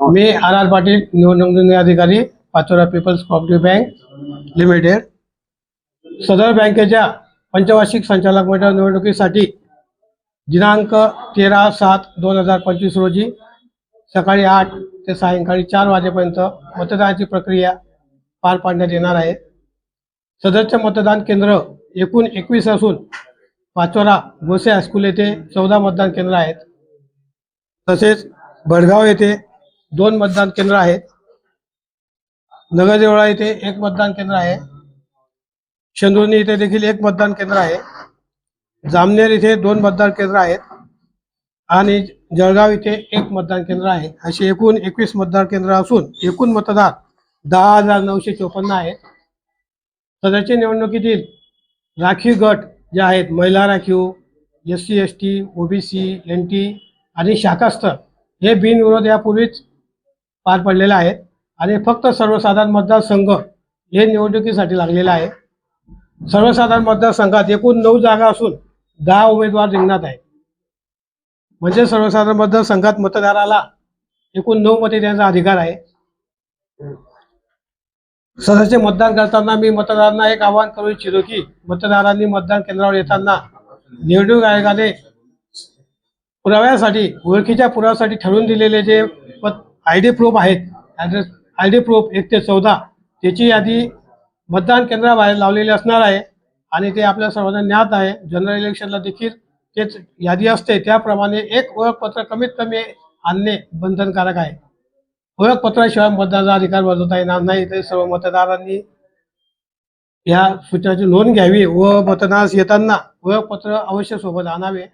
मी R R Patil निवडणूक अधिकारी Pachora peoples cooperative bank limited. सदर बँकेच्या पंचवार्षिक संचालक मंडळ निवडणुकीसाठी दिनांक तेरा सात दोन हजार पंचवीस रोजी सकाळी आठ ते सायंकाळी चार वाजेपर्यंत मतदानाची प्रक्रिया पार पाडण्यात येणार आहे. सदरचे मतदान केंद्र एकूण एकवीस असून पाचोरा गोसे हायस्कूल येथे चौदा मतदान केंद्र आहेत. तसेच भडगाव येथे दोन मतदान केंद्र आहेत. नगरदेवळा येथे एक मतदान केंद्र आहे. शेंदुर्णी इथे देखील एक मतदान केंद्र आहे. जामनेर इथे दोन मतदान केंद्र आहेत. आणि जळगाव इथे एक मतदान केंद्र आहे. असे एकूण एकवीस मतदान केंद्र असून एकूण मतदार दहा हजार नऊशे चोपन्न आहेत सध्याच्या निवडणुकीतील राखीव गट जे आहेत महिला राखीव S C S T OBC N T आणि शाखास्तर हे बिनविरोध यापूर्वीच पार पडलेला आहेत आणि फक्त सर्वसाधारण मतदारसंघ हे निवडणुकीसाठी लागलेलं आहे. सर्वसाधारण मतदारसंघात एकूण नऊ जागा असून दहा उमेदवार रिंगणात आहेत. म्हणजे सर्वसाधारण मतदारसंघात मतदाराला एकूण नऊ मते देण्याचा अधिकार आहे. सदस्य मतदान करताना मी मतदारांना एक आवाहन करू इच्छितो की मतदारांनी मतदान केंद्रावर येताना निवडणूक आयोगाने पुराव्यासाठी ओळखीच्या पुराव्यासाठी ठरवून दिलेले जे आय डी प्रूफ आहेत ॲड्रेस आय डी प्रूफ एक ते चौदा त्याची यादी मतदान केंद्राबाहेर लावलेली असणार आहे आणि ते आपल्या सर्वांना ज्ञात आहे. जनरल इलेक्शनला देखील तेच यादी असते. त्याप्रमाणे एक ओळखपत्र कमीत कमी आणणे बंधनकारक आहे. ओळखपत्राशिवाय मतदानाचा अधिकार बजावता येणार नाही. ते सर्व मतदारांनी या सूचनाची नोंद घ्यावी व मतदानास येताना ओळखपत्र अवश्य सोबत आणावे.